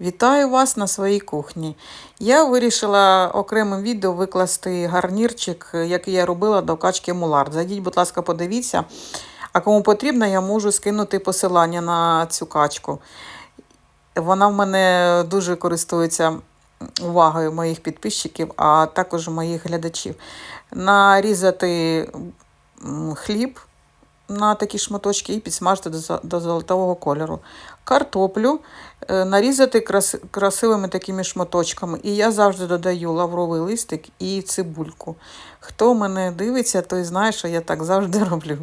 Вітаю вас на своїй кухні. Я вирішила окремим відео викласти гарнірчик, який я робила до качки мулард. Зайдіть, будь ласка, подивіться. А кому потрібно, я можу скинути посилання на цю качку. Вона в мене дуже користується увагою моїх підписчиків, а також моїх глядачів. Нарізати хліб на такі шматочки і підсмажити до, золотого кольору. Картоплю е, нарізати крас, красивими такими шматочками. І я завжди додаю лавровий листик і цибульку. Хто мене дивиться, той знає, що я так завжди роблю.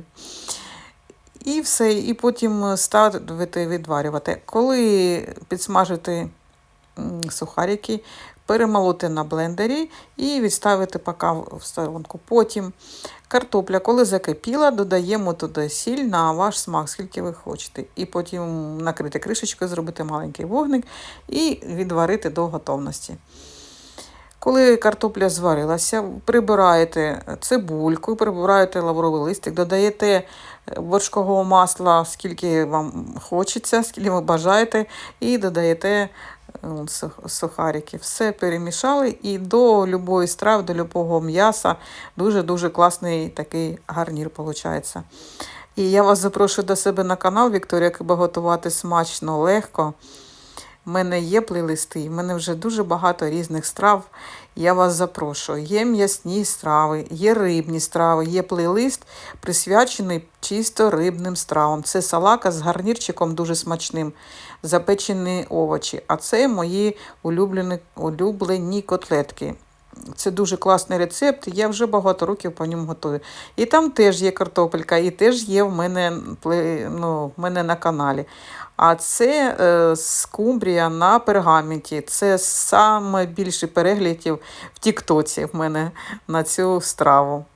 І все, і потім ставити відварювати. Коли підсмажити сухарики, перемолоти на блендері і відставити поки в сторонку. Потім картопля, коли закипіла, додаємо туди сіль на ваш смак, скільки ви хочете. І потім накрити кришечкою, зробити маленький вогник і відварити до готовності. Коли картопля зварилася, прибираєте цибульку, прибираєте лавровий листик, додаєте вершкового масла, скільки вам хочеться, скільки ви бажаєте, і додаєте е, сухарики. Все перемішали і до любої страви, до любого м'яса дуже-дуже класний такий гарнір виходить. І я вас запрошую до себе на канал Вікторія Киба готувати смачно, легко. У мене є плейлисти, в мене вже дуже багато різних страв. Я вас запрошую. Є м'ясні страви, є рибні страви, є плейлист, присвячений чисто рибним стравам. Це салака з гарнірчиком дуже смачним, запечені овочі. А це мої улюблені, улюблені котлетки. Це дуже класний рецепт, я вже багато років по ньому готую. І там теж є картопелька, і теж є в мене, ну, в мене на каналі. А це е, скумбрія на пергаменті. Це саме більше переглядів в Тіктоці в мене на цю страву.